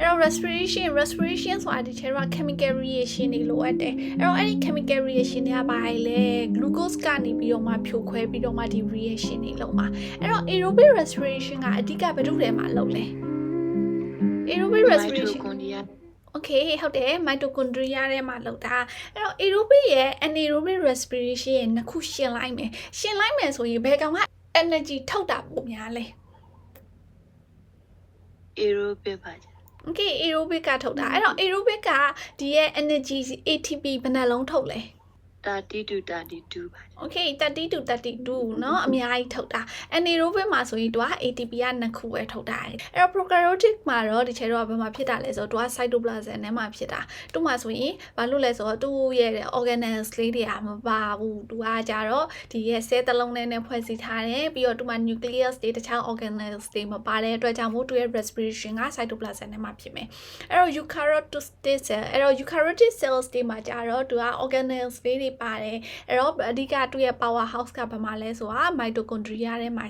အဲ့တော့ respiration respiration ဆိုတာဒီချေတော့ chemical reaction တွေလိုအပ်တယ်အဲ့တော့အဲ့ဒီ chemical reaction တွေကဘာလဲ glucose ကနေပြီးတော့မှဖြိုခွဲပြီးတော့မှဒီ reaction တွေလုပ်မှာအဲ့တော့ aerobic respiration ကအဓိကဘယ်သူတွေမှာလုပ်လဲ aerobic respiration mitochondria okay ဟုတ်တယ် mitochondria ထဲမှာလောက်တာအဲ့တော့ aerobic ရဲ့ anaerobic respiration ရဲ့နှစ်ခုရှင်းလိုက်မယ်ရှင်းလိုက်မယ်ဆိုရင်ဘယ်ကောင်က energy ထုတ်တာပုံများလဲ aerobic ပါကြ okay aerobic ကထုတ်တာအဲ့တော့ aerobic ကဒီရဲ့ energy ATP ဘယ်နှလုံးထုတ်လဲ 30 to 32ပါ okay 30 to 32เนาะအများကြီးထုတ်တာ anaerobic မှာဆိုရင်သူက ATP ကနှစ်ခုပဲထုတ်တာအဲ့တော့ prokaryotic မှာတော့ဒီချေတော့ဘယ်မှာဖြစ်တာလဲဆိုတော့သူက cytoplasm ထဲမှာဖြစ်တာသူ့မှာဆိုရင်ဘာလို့လဲဆိုတော့သူ့ရဲ့ organelles လေးတွေကမပါဘူးသူကကြတော့ဒီရဲ့ cell တစ်လုံးနဲ့နဲ့ဖွဲ့စည်းထားတယ်ပြီးတော့သူမှာ nucleus တွေတခြား organelles တွေမပါတဲ့အတွက်ကြောင့်မို့သူရဲ့ respiration က cytoplasm ထဲမှာဖြစ်မယ်အဲ့တော့ eukaryotic cell အဲ့တော့ eukaryotic cells တွေမှာကြတော့သူက organelles လေးတွေ ပါတယ်အဲ့တော့အဓိကသူ့ရဲ့ power house ကဘာမှလဲဆိုတာ mitochondria ထဲမှာ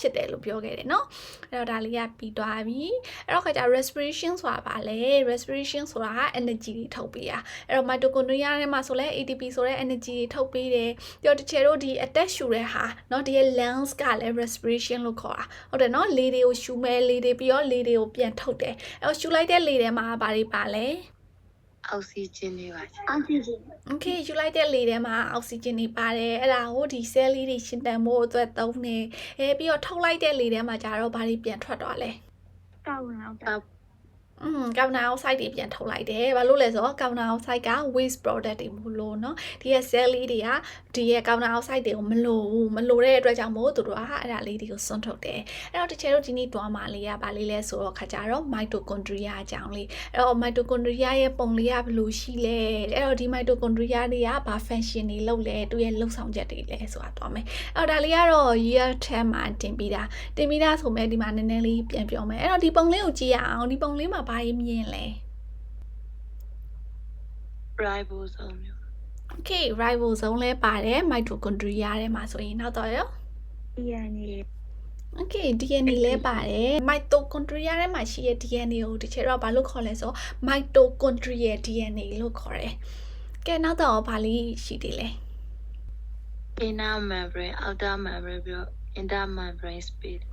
ဖြစ်တယ်လို့ပြောခဲ့တယ်เนาะအဲ့တော့ဒါလေးကပြီးသွားပြီအဲ့တော့ခါကျ respiration ဆိုတာဗာလဲ respiration ဆိုတာက energy တွေထုတ်ပေးတာအဲ့တော့ mitochondria ထဲမှာဆိုလဲ ATP ဆိုတဲ့ energy တွေထုတ်ပေးတယ်ပြီးတော့တချေတို့ဒီ attach ရှူတဲ့ဟာเนาะဒီရဲ့ lungs ကလည်း respiration လို့ခေါ်တာဟုတ်တယ်เนาะလေတွေကိုရှူမဲလေတွေပြီးတော့လေတွေကိုပြန်ထုတ်တယ်အဲ့တော့ရှူလိုက်တဲ့လေထဲမှာဘာတွေပါလဲ အောက်ဆီဂျင်တွေပါကြ oxygen okay ယူလိုက်တဲ့လေထဲမှာအောက်ဆီဂျင်တွေပါတယ်အဲ့ဒါကိုဒီ cell လေးတွေရှင်တန်ဖို့အတွက်သုံးနေအဲပြီးတော့ထုတ်လိုက်တဲ့လေထဲမှာကျတော့ဘာတွေပြန်ထွက်သွားလဲ carbon dioxide အောက် อืมကာဗနာအောက်ဆိုက်တွေပြန်ထုတ်လိုက်တယ်ဘာလို့လဲဆိုတော့ကာဗနာအောက်ဆိုက်က waste product တွေမလို့เนาะဒီရဲ့ cell လေးတွေကဒီရဲ့ကာဗနာအောက်ဆိုက်တွေကိုမလို့ဘူးမလို့တဲ့အတွက်ကြောင့်မို့သူတို့ကအဲ့ဒါလေးတွေကိုစွန့်ထုတ်တယ်အဲ့တော့တချေတို့ဒီနေ့တွားမှာလေးကဘာလေးလဲဆိုတော့ခါကြတော့ mitochondria အကြောင်းလေးအဲ့တော့ mitochondria ရဲ့ပုံလေးကဘယ်လိုရှိလဲအဲ့တော့ဒီ mitochondria တွေကဘာ function တွေလုပ်လဲသူရဲ့လုပ်ဆောင်ချက်တွေလဲဆိုတာတွားမယ်အဲ့တော့ဒါလေးကတော့ year 10မှာတင်ပြီးတာတင်ပြီးတာဆိုမဲ့ဒီမှာနည်းနည်းလေးပြန်ပြောမယ်အဲ့တော့ဒီပုံလေးကိုကြည့်ရအောင်ဒီပုံလေးမှာ ဘာရေးမြင်လဲ ribosome မျိုး Okay ribosome လဲပါတယ် mitochondria ထဲမှာဆိုရင်နောက်တော့ရော DNA Okay DNA လဲပါတယ် mitochondria ထဲမှာရှိတဲ့ DNA ကိုဒီချက်တော့ဘာလို့ခေါ်လဲဆိုတော့ mitochondrial DNA လို့ခေါ်တယ်။ကဲနောက်တော့ဘာလေးရှိသေးလဲ inner membrane outer membrane ပြီးတော့ inter membrane space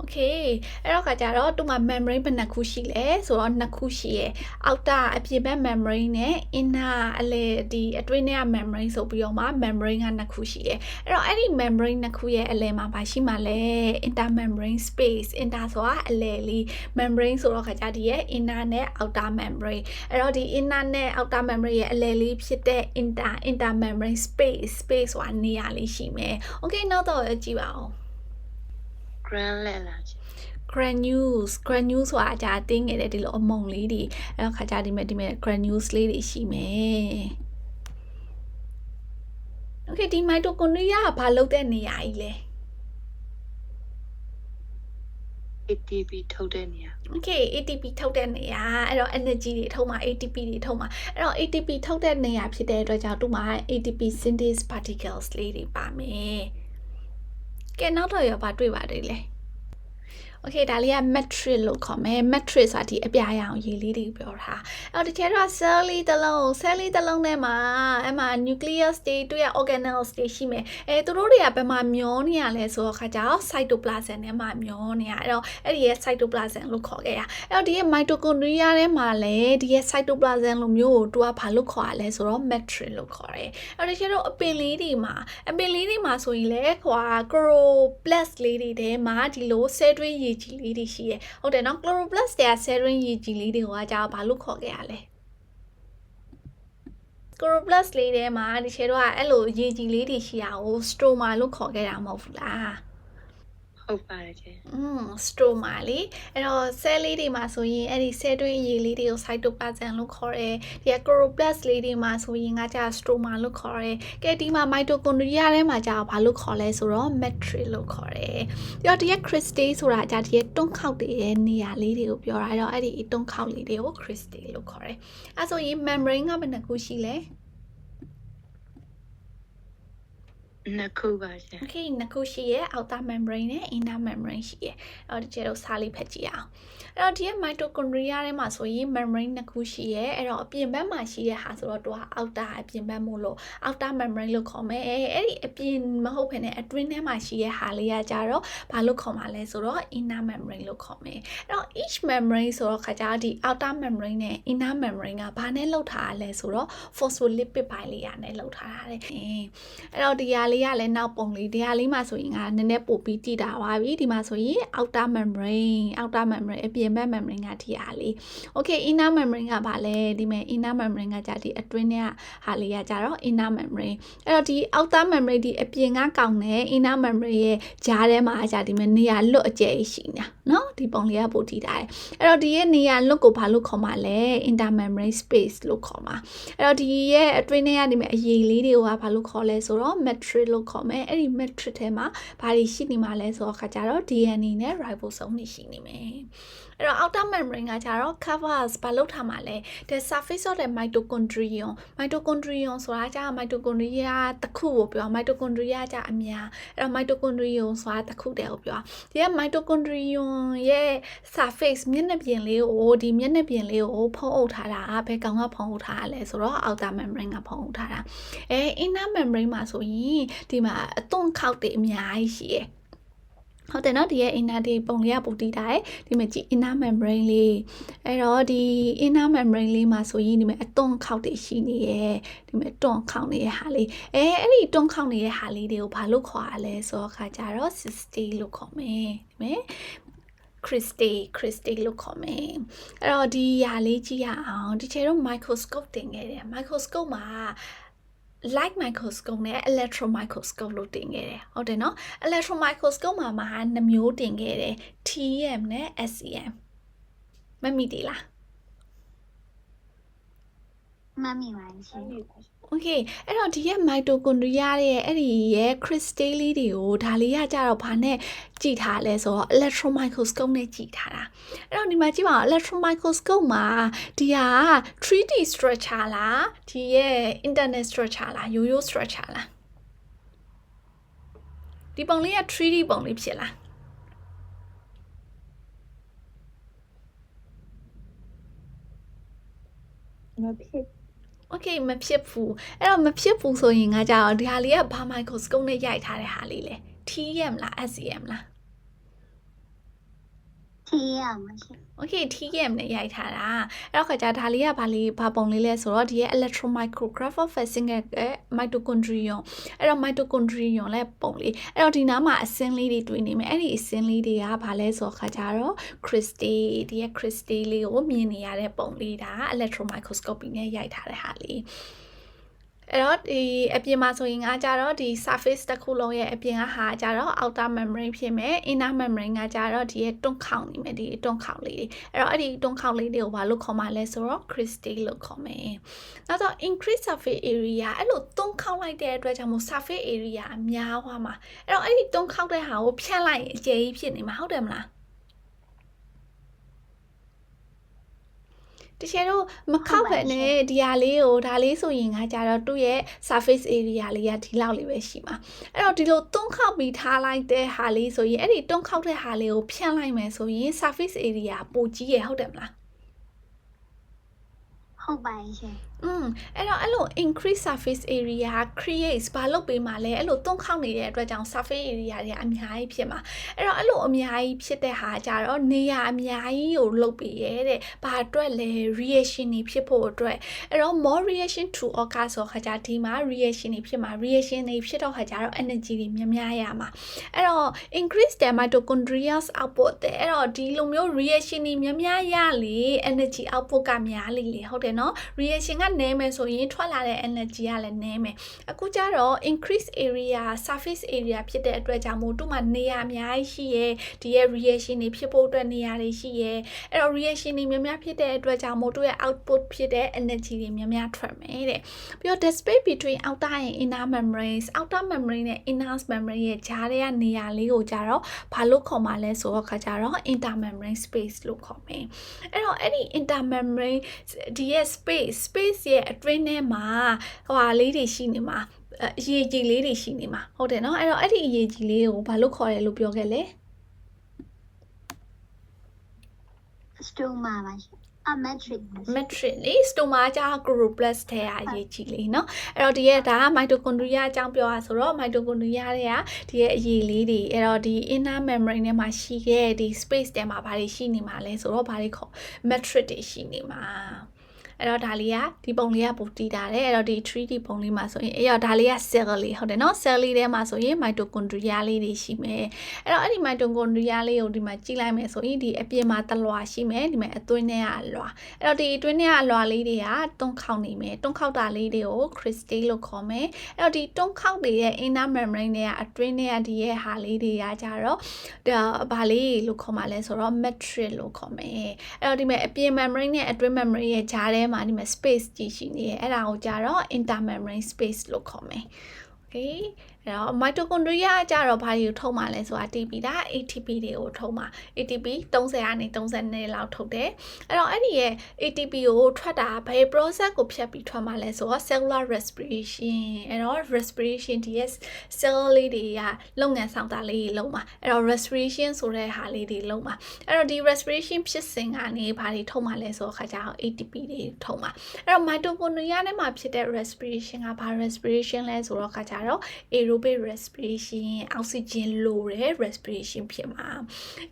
Okay အဲ့တော့ခါကြတော့သူ့မှာ membrane ဘယ်နှခုရှိလဲဆိုတော့နှစ်ခုရှိရယ် outer အပြင်ဘက် membrane နဲ့ inner အလေဒီအတွင်းထဲက membrane ဆိုပြီးတော့မှ membrane ကနှစ်ခုရှိရယ်အဲ့တော့အဲ့ဒီ membrane နှစ်ခုရဲ့အလယ်မှာဘာရှိမှလဲ inter membrane space inter ဆိုတာအလယ်လေး membrane ဆိုတော့ခါကြဒီရဲ့ inner နဲ့ outer membrane အဲ့တော့ဒီ inner နဲ့ outer membrane ရဲ့အလယ်လေးဖြစ်တဲ့ inter inter membrane space space ဆိုတာနေရာလေးရှိမယ် Okay နောက်တော့ကြည့်ပါဦး granule လာကြ granules granules ဆိုတာအကြအတင်းငယ်တဲ့ဒီလိုအမုံလေးတွေအဲ့တော့ခါကြဒီမဲ့ဒီမဲ့ granules လေးတွေရှိမယ် Okay ဒီ mitochondria ကဘာလုပ်တဲ့နေရာကြီးလဲ ATP ထုတ်တဲ့နေရာ Okay ATP ထုတ်တဲ့နေရာအဲ့တော့ energy တွေထုတ်မှာ ATP တွေထုတ်မှာအဲ့တော့ ATP ထုတ်တဲ့နေရာဖြစ်တဲ့အတွက်ကြောင့်သူ့မှာ ATP synthase particles လေးတွေပါမယ် ကဲနောက်တော့ရောဘာတွေ့ပါသေးလဲ Okay ဒါလေးက matrix လို့ခေါ်မယ် matrix ဆိုတာဒီအပြာရောင်ရေလေးတွေပြောတာအဲ့တော့ဒီထဲတော့ cell လေးတစ်လုံး cell လေးတစ်လုံးထဲမှာအဲ့မှာ nucleus တွေတွေ့ရ organelles တွေရှိမယ်အဲသူတို့တွေကဘယ်မှာမျောနေရလဲဆိုတော့ခါကျတော့ cytoplasm ထဲမှာမျောနေရအဲ့တော့အဲ့ဒီရဲ့ cytoplasm လို့ခေါ်ခဲ့ရအဲ့တော့ဒီရဲ့ mitochondria ထဲမှာလည်းဒီရဲ့ cytoplasm လိုမျိုးကိုသူကဘာလို့ခေါ်ရလဲဆိုတော့ matrix လို့ခေါ်တယ်အဲ့တော့ဒီကျတော့အပင်လေးတွေမှာအပင်လေးတွေမှာဆိုရင်လည်းခွာ chloroplast လေးတွေထဲမှာဒီလိုဆဲတွင်းရည်ကြီးလေးတွေရှိတယ်ဟုတ်တယ်နော် chloroplast တွေကဆဲတွင်းရည်ကြီးလေးတွေကကြာဘာလို့ခေါ်ခဲ့ရလဲ chloroplast လေးထဲမှာဒီချေတော့ကအဲ့လိုရည်ကြီးလေးတွေရှိတာကို stroma လို့ခေါ်ခဲ့တာမဟုတ်ဘူးလား ဟုတ်ပါတယ်ကြอืม stroma လေအဲ့တော့ cell လေးတွေမှာဆိုရင်အဲ့ဒီ cell တွင်းရည်လေးတွေကို cytoplasm လို့ခေါ်တယ်ဒီက chloroplast လေးတွေမှာဆိုရင်ကကြာ stroma လို့ခေါ်တယ်ကဲဒီမှာ mitochondria ထဲမှာကြာဘာလို့ခေါ်လဲဆိုတော့ matrix လို့ခေါ်တယ်ပြီးတော့ဒီက crystal ဆိုတာကြာဒီကတွန်းခေါက်တွေရဲ့နေရာလေးတွေကိုပြောတာအဲ့တော့အဲ့ဒီတွန်းခေါက်လေးတွေကို crystal လို့ခေါ်တယ်အဲ့ဆိုရင် membrane ကဘယ်နှခုရှိလဲ နှစ်ခုပါရှင် Okay နှစ်ခုရှိရဲ့ outer membrane နဲ့ inner membrane ရှိရဲ့အဲ့တော့ဒီကျတော့စာလေးဖတ်ကြည့်အောင်အဲ့တော့ဒီရဲ့ mitochondria ထဲမှာဆိုရင် membrane နှစ်ခုရှိရဲ့အဲ့တော့အပြင်ဘက်မှာရှိတဲ့ဟာဆိုတော့သူက outer အပြင်ဘက်မို့လို့ outer membrane လို့ခေါ်မယ်အဲ့ဒီအပြင်မဟုတ်ဘဲနဲ့အတွင်းထဲမှာရှိရဲ့ဟာလေးကကြတော့ဘာလို့ခေါ်မှာလဲဆိုတော့ inner membrane လို့ခေါ်မယ်အဲ့တော့ each membrane ဆိုတော့ခါကြဒီ outer membrane နဲ့ inner membrane ကဘာနဲ့လောက်ထားရလဲဆိုတော့ phospholipid bilayer နဲ့လောက်ထားတာတဲ့အဲ့တော့ဒီဟာလေးလေးကလည်းနောက်ပုံလေးဒီဟာလေးမှာဆိုရင်ကနည်းနည်းပို့ပြီးတည်တာပါပြီဒီမှာဆိုရင် outer membrane outer membrane အပြင်ဘက် membrane ကဒီဟာလေး okay inner membrane ကဘာလဲဒီမဲ့ inner membrane ကကြာဒီအတွင်းထဲကဟာလေးကကြာတော့ inner membrane အဲ့တော့ဒီ outer membrane ဒီအပြင်ကကောင်းတဲ့ inner membrane ရဲ့ကြားထဲမှာကြာဒီမဲ့နေရာလွတ်အကျယ်ရှိနေတာနော်ဒီပုံလေးကပို့တည်တာတယ်အဲ့တော့ဒီရဲ့နေရာလွတ်ကိုဘာလို့ခေါ်မှာလဲ intermembrane space လို့ခေါ်မှာအဲ့တော့ဒီရဲ့အတွင်းထဲကဒီမဲ့အရေးလေးတွေကဘာလို့ခေါ်လဲဆိုတော့ matrix လို့ခေါ်မယ်အဲ့ဒီ matrix ထဲမှာဘာတွေရှိနေမှာလဲဆိုတော့ခါကြတော့ DNA နဲ့ ribosome တွေရှိနေမယ်အဲ့တော့ outer membrane ကကြတော့ covers ဘာလို့ထားမှာလဲ the surface of the mitochondrion mitochondrion ဆိုတာကြာ mitochondria တစ်ခုကိုပြော mitochondria ကြာအများအဲ့တော့ mitochondrion ဆိုတာတစ်ခုတည်းကိုပြောဒီက mitochondrion ရဲ့ surface မျက်နှာပြင်လေးကိုဒီမျက်နှာပြင်လေးကိုဖုံးအုပ်ထားတာဘယ်ကောင်ကဖုံးအုပ်ထားရလဲဆိုတော့ outer membrane ကဖုံးအုပ်ထားတာအဲ inner membrane မှာဆိုရင်ဒီမှာအသွင်ခောက်တွေအများကြီးရှိရဲ့ဟုတ်တယ်နော်ဒီရဲ့ inner ဒီပုံလေးကပူတည်တာရယ်ဒီမှာကြည့် inner membrane လေးအဲ့တော့ဒီ inner membrane လေးမှာဆိုရင်ဒီမှာအသွင်ခောက်တွေရှိနေရဲ့ဒီမှာတွန့်ခောက်နေတဲ့ဟာလေးအဲအဲ့ဒီတွန့်ခောက်နေတဲ့ဟာလေးတွေကိုဘာလို့ခေါ်ရလဲဆိုတော့ခါကြတော့ cyste လို့ခေါ်မယ်ဒီမှာ crystal crystal လို့ခေါ်မယ်အဲ့တော့ဒီຢာလေးကြည့်ရအောင်ဒီချေတော့ microscope တင်ခဲ့တယ် microscope မှာ light microscope နဲ့ electron microscope လို့တင်ခဲ့တယ်ဟုတ်တယ်နော် electron microscope မှာမှာနှမျိုးတင်ခဲ့တယ် TEM နဲ့ SEM မမိသေးလား မမီပါရှင် Okay အဲ့တော့ဒီရဲ့ mitochondria ရဲ့အဲ့ဒီရဲ့ crystal လေးတွေကိုဒါလေးကကြတော့ဘာနဲ့ကြည့်ထားလဲဆိုတော့ electron microscope နဲ့ကြည့်ထားတာအဲ့တော့ဒီမှာကြည့်ပါဦး electron microscope မှာဒီဟာ 3D structure လားဒီရဲ့ internet structure လား yo-yo structure လားဒီပုံလေးက 3D ပုံလေးဖြစ်လားမဖြစ် Okay မဖြစ်ဘူးအဲ့တော့မဖြစ်ဘူးဆိုရင်ငါကြတော့ဒီဟာလေးကဘာ microscope နဲ့ရိုက်ထားတဲ့ဟာလေးလဲ TEM လား SEM လား ထီရမရှိ Okay TEM နဲ့ရိုက်ထားတာအဲ့တော့ခါကြဒါလေးကဘာလေးဘာပုံလေးလဲဆိုတော့ဒီရဲ့ electron micrograph of facing ရဲ့ mitochondrion အဲ့တော့ mitochondrion လဲပုံလေးအဲ့တော့ဒီနားမှာအစင်းလေးတွေတွေ့နေမယ်အဲ့ဒီအစင်းလေးတွေကဘာလဲဆိုတော့ခါကြတော့ crystal ဒီရဲ့ crystal လေးကိုမြင်နေရတဲ့ပုံလေးဒါ electron microscopy နဲ့ရိုက်ထားတဲ့ဟာလေး အဲ့တော့ဒီအပြင်မှာဆိုရင်ငါကြတော့ဒီ surface တစ်ခုလုံးရဲ့အပြင်ကဟာကြတော့ outer membrane ဖြစ်မယ် inner membrane ကကြတော့ဒီရဲ့တွန့်ခေါင်နေမယ်ဒီတွန့်ခေါင်လေးတွေအဲ့တော့အဲ့ဒီတွန့်ခေါင်လေးတွေကိုဘာလို့ခေါ်မှလဲဆိုတော့ crystal လို့ခေါ်မယ်နောက်တော့ increase surface area အဲ့လိုတွန့်ခေါင်လိုက်တဲ့အတွက်ကြောင့်မို့ surface area အများသွားမှာအဲ့တော့အဲ့ဒီတွန့်ခေါင်တဲ့ဟာကိုဖြတ်လိုက်ရင်အကျယ်ကြီးဖြစ်နေမှာဟုတ်တယ်မလား တကယ်တော့မခောက်ဖက်နဲ့ဒီဟာလေးကိုဒါလေးဆိုရင်ငါကြတော့သူ့ရဲ့ surface area လေးကဒီလောက်လေးပဲရှိမှာအဲ့တော့ဒီလိုတွန်းခောက်ပြီးထားလိုက်တဲ့ဟာလေးဆိုရင်အဲ့ဒီတွန်းခောက်တဲ့ဟာလေးကိုဖြန့်လိုက်မယ်ဆိုရင် surface area ပိုကြီးရဟုတ်တယ်မလားဟုတ်ပါရှင် อืมအဲ့တော့အဲ့လို increase surface area creates ဘာလုပ်ပေးမှာလဲအဲ့လိုတွန်းခေါက်နေတဲ့အတွက်ကြောင့် surface area တွေအများကြီးဖြစ်မှာအဲ့တော့အဲ့လိုအများကြီးဖြစ်တဲ့ဟာကြတော့နေရာအများကြီးကိုလုပ်ပေးရဲတဲ့ဘာအတွက်လဲ reaction တွေဖြစ်ဖို့အတွက်အဲ့တော့ more reaction to occur ဆိုခါကြဒီမှာ reaction တွေဖြစ်မှာ reaction တွေဖြစ်တော့ခါကြတော့ energy တွေများများရမှာအဲ့တော့ increase the mitochondria's output တဲ့အဲ့တော့ဒီလိုမျိုး reaction တွေများများရလေ energy output ကများလေလေဟုတ်တယ်နော် reaction ကနည်းမယ်ဆိုရင်ထွက်လာတဲ့ energy ကလည်းနည်းမယ်အခုကျတော့ increase area surface area ဖြစ်တဲ့အတွက်ကြောင့်မို့သူ့မှာနေရာအများကြီးရှိရဲဒီရဲ့ reaction တွေဖြစ်ဖို့အတွက်နေရာတွေရှိရဲအဲ့တော့ reaction တွေများများဖြစ်တဲ့အတွက်ကြောင့်မို့သူ့ရဲ့ output ဖြစ်တဲ့ energy တွေများများထွက်မယ်တဲ့ပြီးတော့ the space between outer and inner membranes outer membrane နဲ့ inner membrane ရဲ့ကြားထဲကနေရာလေးကိုကြတော့ဘာလို့ခေါ်မှာလဲဆိုတော့ခါကြတော့ intermembrane space လို့ခေါ်မယ်အဲ့တော့အဲ့ဒီ intermembrane ဒီရဲ့ space space ရဲ့အတွင်းထဲမှာဟိုဟာလေးတွေရှိနေမှာ အရေးကြီးလေးတွေရှိနေမှာဟုတ်တယ်နော်အဲ့တော့အဲ့ဒီအရေးကြီးလေးကိုဘာလို့ခေါ်တယ်လို့ပြောခဲ့လဲ စတိုမာပါရှင်အမက်ထရစ်ပါရှင် metric လေ stoma က group plus ထဲကအရေးကြီးလေးเนาะအဲ့တော့ဒီရဲ့ဒါက mitochondria အကြောင်းပြောရဆိုတော့ mitochondria တွေကဒီရဲ့အရေးလေးတွေအဲ့တော့ဒီ inner membrane ထဲမှာရှိခဲ့ဒီ space ထဲမှာဘာတွေရှိနေမှာလဲဆိုတော့ဘာတွေခေါ် metric တွေရှိနေမှာ အဲ့တော့ဒါလေးကဒီပုံလေးကပိုတည်တာတယ်အဲ့တော့ဒီ 3D ပုံလေးမှာဆိုရင်အဲ့တော့ဒါလေးက cell လေးဟုတ်တယ်နော် cell လေးထဲမှာဆိုရင် mitochondria လေးတွေရှိမယ်အဲ့တော့အဲ့ဒီ mitochondria လေးကိုဒီမှာကြည့်လိုက်မယ်ဆိုရင်ဒီအပြင်မှာတလွာရှိမယ်ဒီမှာအသွင်းထဲကအလွာအဲ့တော့ဒီအတွင်းထဲကအလွာလေးတွေကတွန်းခေါက်နေမယ်တွန်းခေါက်တာလေးတွေကို crystal လို့ခေါ်မယ်အဲ့တော့ဒီတွန်းခေါက်တွေရဲ့ inner membrane တွေကအတွင်းထဲကဒီရဲ့ဟာလေးတွေကကြတော့ဒါဘာလေးလို့ခေါ်မှာလဲဆိုတော့ matrix လို့ခေါ်မယ်အဲ့တော့ဒီမှာအပြင် membrane နဲ့အတွင်း membrane ရဲ့ကြားထဲမှာဒီမှာ space ကြီးရှိနေရဲ့အဲ့ဒါကိုကြတော့ intermembrane space လို့ခေါ်မယ် okay အဲ့တော့ mitochondria ကကြတော့ဘာတွေကိုထုတ်မှလဲဆိုတာတည်ပြီးတာ ATP တွေကိုထုတ်မှ ATP 30ကနေ32လောက်ထုတ်တယ်အဲ့တော့အဲ့ဒီရဲ့ ATP ကိုထွက်တာဘယ် process ကိုဖြတ်ပြီးထွက်မှလဲဆိုတော့ cellular respiration အဲ့တော့ respiration ဒီရဲ့ cell လေးတွေကလုပ်ငန်းဆောင်တာလေးတွေလုပ်မှာအဲ့တော့ respiration ဆိုတဲ့ဟာလေးတွေလုပ်မှာအဲ့တော့ဒီ respiration ဖြစ်စဉ်ကနေဘာတွေထုတ်မှလဲဆိုတော့ခါကျတော့ ATP တွေထုတ်မှာအဲ့တော့ mitochondria ထဲမှာဖြစ်တဲ့ respiration ကဘာ respiration လဲဆိုတော့ခါကျတော့ aerobic respiration အောက်ဆီဂျင်လိုတဲ့ respiration ဖြစ်မှာ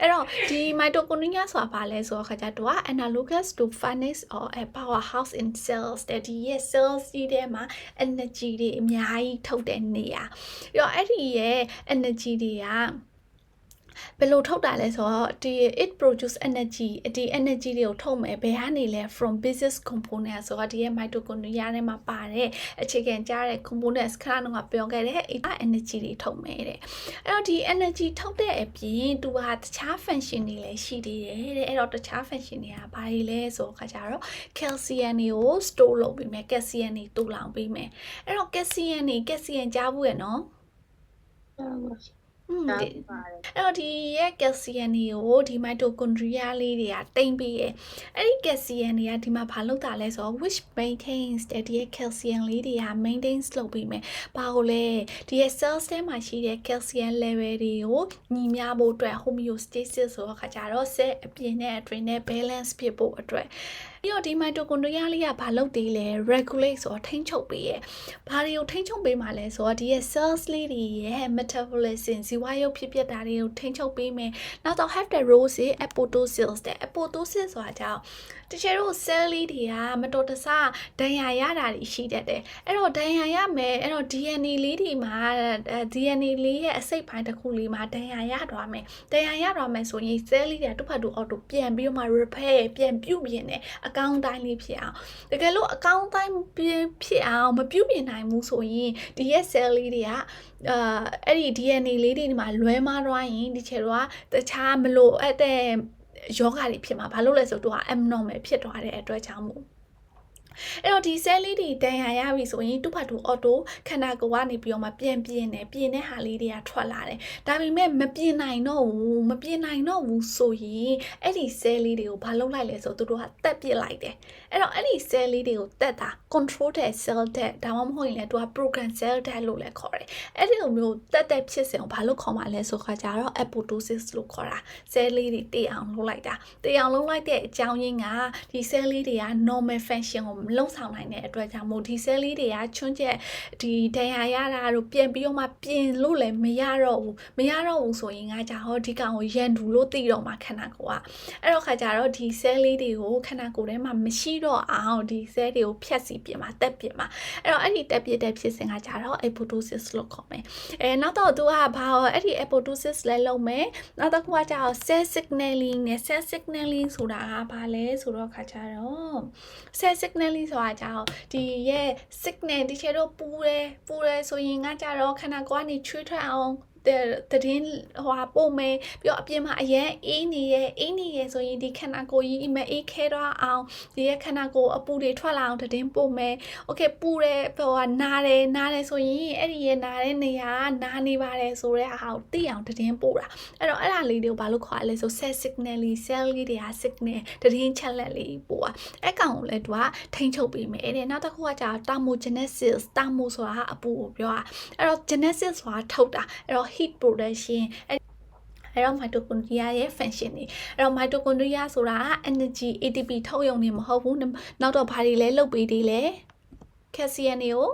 အဲ့တော့ဒီ mitochondria ဆိုတာဘာလဲဆိုတော့ခါကျတော့ analogous to furnace or a powerhouse in cells တဲ့ဒီရဲ့ cells ကြီးထဲမှာ energy တွေအများကြီးထုတ်တဲ့နေရာပြီးတော့အဲ့ဒီရဲ့ energy တွေက ဘယ်လိုထုတ်တာလဲဆိုတော့ဒီ it produce energy ဒီ energy တွေကိုထုတ်မယ်ဘယ်ကနေလဲ from business component ဆိုတော့ဒီရဲ့ mitochondria ထဲမှာပါတဲ့အခြေခံကြတဲ့ component ခဏတော့ပြောခဲ့တဲ့ energy တွေထုတ်မယ်တဲ့အဲ့တော့ဒီ energy ထုတ်တဲ့အပြင်သူကတခြား function တွေလည်းရှိသေးတယ်တဲ့အဲ့တော့တခြား function တွေကဘာတွေလဲဆိုတော့ခါကြတော့ calcium တွေကို store လုပ်ပေးမယ် calcium တွေတူလောင်ပေးမယ်အဲ့တော့ calcium တွေ calcium ကြားဘူးရနော် ဟုတ်ပါရှင်อืมဒါဒီ ပါတယ်အဲ့တော့ဒီရဲ့ calcium တွေကိုဒီ mitochondria လေးတွေကတိမ့်ပြီးရယ်အဲ့ဒီ calcium တွေကဒီမှာဘာလုပ်တာလဲဆိုတော့ which maintains တဲ့ဒီရဲ့ calcium လေးတွေက maintains လုပ်ပြီးမယ်ဘာလို့လဲဒီရဲ့ cells ထဲမှာရှိတဲ့ calcium level တွေကိုညီမျှဖို့အတွက် homeostasis ဆိုတော့ခါကြတော့ cell အပြင်နဲ့အတွင်းနဲ့ balance ဖြစ်ဖို့အတွက်ပြီးတော့ဒီ mitochondria လေးကဘာလုပ်သေးလဲ regulate ဆိုတော့ထိန်းချုပ်ပေးရယ်ဘာတွေကိုထိန်းချုပ်ပေးမှာလဲဆိုတော့ဒီရဲ့ cells လေးတွေရဲ့ metabolism ဇီဝရုပ်ဖြစ်ပျက်တာတွေကိုထိန်းချုပ်ပေးမယ်နောက်တော့ have the role စီ apoptosis တဲ့ apoptosis ဆိုတာကြောင့်တချို့တို့ cell လေးတွေကမတော်တဆဒဏ်ရာရတာတွေရှိတတ်တယ်အဲ့တော့ဒဏ်ရာရမယ်အဲ့တော့ DNA လေးတွေမှာအဲ DNA လေးရဲ့အစိတ်ပိုင်းတစ်ခုလေးမှာဒဏ်ရာရသွားမယ်ဒဏ်ရာရသွားမယ်ဆိုရင် cell လေးတွေကတစ်ဖက်တူအော်တိုပြန်ပြီးတော့မှ repair ပြန်ပြုပြင်တယ်အကောင်းတိုင်းလေးဖြစ်အောင်တကယ်လို့အကောင်းတိုင်းပြင်ဖြစ်အောင်မပြုပြင်နိုင်ဘူးဆိုရင်ဒီရဲ့ cell လေးတွေကအာအဲ့ဒီ DNA လေးတွေဒီမှာလွဲမှားသွားရင်ဒီချေတော့တခြားမလို့အဲ့တဲ့ ယောဂါတွေဖြစ်မှာဘာလို့လဲဆိုတော့ abnormal ဖြစ်သွားတဲ့အတွက်ကြောင့်မို့ အဲ့တော့ဒီ cell လေးတွေတန်ရာရပြီဆိုရင်သူ့ဖတ်သူ auto ခန္ဓာကိုယ်ကနေပြီးတော့မှပြန်ပြင်းတယ်ပြင်တဲ့ဟာလေးတွေကထွက်လာတယ်ဒါပေမဲ့မပြင်နိုင်တော့ဘူးမပြင်နိုင်တော့ဘူးဆိုရင်အဲ့ဒီ cell လေးတွေကိုဘာလုပ်လိုက်လဲဆိုတော့သူတို့ကတက်ပစ်လိုက်တယ်အဲ့တော့အဲ့ဒီ cell လေးတွေကိုတက်တာ control တဲ့ cell တဲ့ဒါမှမဟုတ်ရင်လည်းသူက program cell တဲ့လို့လည်းခေါ်တယ်အဲ့ဒီလိုမျိုးတက်တက်ဖြစ်စဉ်ကိုဘာလို့ခေါ်မှလဲဆိုခါကြတော့ apoptosis လို့ခေါ်တာ cell လေးတွေတည်အောင်လုပ်လိုက်တာတည်အောင်လုပ်လိုက်တဲ့အကြောင်းရင်းကဒီ cell လေးတွေက normal function ကိုမလုံးဆောင်နိုင်တဲ့အတွက်ကြောင့်မို့ဒီ cell လေးတွေကချွန်းချက်ဒီဒဏ်ရာရတာတို့ပြန်ပြီးတော့မှပြင်လို့လည်းမရတော့ဘူးမရတော့ဘူးဆိုရင်ကကြဟောဒီကောင်ကိုရန်တူလို့သိတော့မှခန္ဓာကိုယ်ကအဲ့တော့ခါကြတော့ဒီ cell လေးတွေကိုခန္ဓာကိုယ်ထဲမှာမရှိတော့အောင်ဒီ cell တွေကိုဖြတ်စီပြင်မှာတက်ပြင်မှာအဲ့တော့အဲ့ဒီတက်ပြတဲ့ဖြစ်စဉ်ကကြတော့ apoptosis လို့ခေါ်မယ်အဲနောက်တော့သူကဘာအဲ့ဒီ apoptosis လဲလုံးမယ်နောက်တော့ကကြတော့ cell signaling နဲ့ cell signaling ဆိုတာကဘာလဲဆိုတော့ခါကြတော့ cell signaling ဆိုတာကြတော့ဒီရဲ့ signal ဒီချေတော့ပူတယ်ပူတယ်ဆိုရင်ကကြတော့ခန္ဓာကိုယ်ကနေချွေးထွက်အောင် တည်င်းဟိုဟာပို့မယ်ပြီးတော့အပြင်မှာအရန်အေးနေရဲ့အေးနေရဲ့ဆိုရင်ဒီခန္ဓာကိုယ်ကြီးမအေးခဲတော့အောင်ဒီရဲ့ခန္ဓာကိုယ်အပူတွေထွက်လာအောင်တည်င်းပို့မယ်โอเคပူတယ်ဟိုဟာနားတယ်နားတယ်ဆိုရင်အဲ့ဒီရဲ့နားတဲ့နေရာကနားနေပါတယ်ဆိုတဲ့ဟာကိုသိအောင်တည်င်းပို့တာအဲ့တော့အဲ့ဒါလေးတွေကိုဘာလို့ခေါ်ရလဲဆို cell signal လေး cell လေးတွေက signal တည်င်းချက်လက်လေးပို့อ่ะအဲ့ကောင်ကိုလည်းသူကထိန်းချုပ်ပေးမယ်တဲ့နောက်တစ်ခုကကြာ thermogenesis thermo ဆိုတာကအပူကိုပြောတာအဲ့တော့ genesis ဆိုတာထုတ်တာအဲ့တော့ heat production အဲ့အဲ့တော့ mitochondria ရဲ့ function တွေအဲ့တော့ mitochondria ဆိုတာက energy ATP ထုတ်ရုံနေမဟုတ်ဘူးနောက်တော့ဘာတွေလဲလုပ်ပေးသေးလဲ calcium တွေကို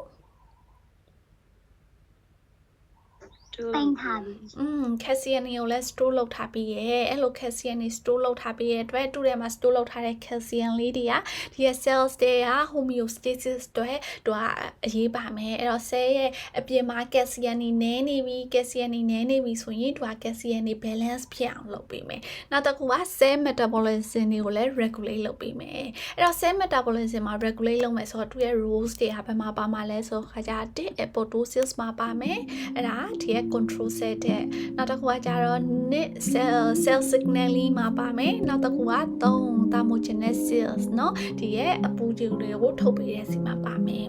ပိန်ထားပြီอืม calcium တွေကိုလည်း store လုပ်ထားပြီးရဲ့အဲ့လို calcium တွေ store လုပ်ထားပြီးရဲ့အတွက်တူထဲမှာ store လုပ်ထားတဲ့ calcium လေးတွေကဒီရဲ့ cells တွေက homeostasis တွေတို့ကအရေးပါမယ်အဲ့တော့ cell ရဲ့အပြင်မှာ calcium တွေနည်းနေပြီ calcium တွေနည်းနေပြီဆိုရင်တို့က calcium တွေ balance ဖြစ်အောင်လုပ်ပေးမယ်နောက်တစ်ခုက cell metabolism တွေကိုလည်း regulate လုပ်ပေးမယ်အဲ့တော့ cell metabolism မှာ regulate လုပ်မယ်ဆိုတော့သူရဲ့ rules တွေကဘယ်မှာပါမှာလဲဆိုတော့ခါကြတဲ့ apoptosis မှာပါမယ်အဲ့ဒါဒီရဲ့ control cell တဲ့နောက်တစ်ခုကကြတော့ net cell cell signaling မှာပါမယ်နောက်တစ်ခုက3 thermogenesis เนาะဒီရဲ့အပူကြီးတွေကိုထုတ်ပေးတဲ့စီမှာပါမယ်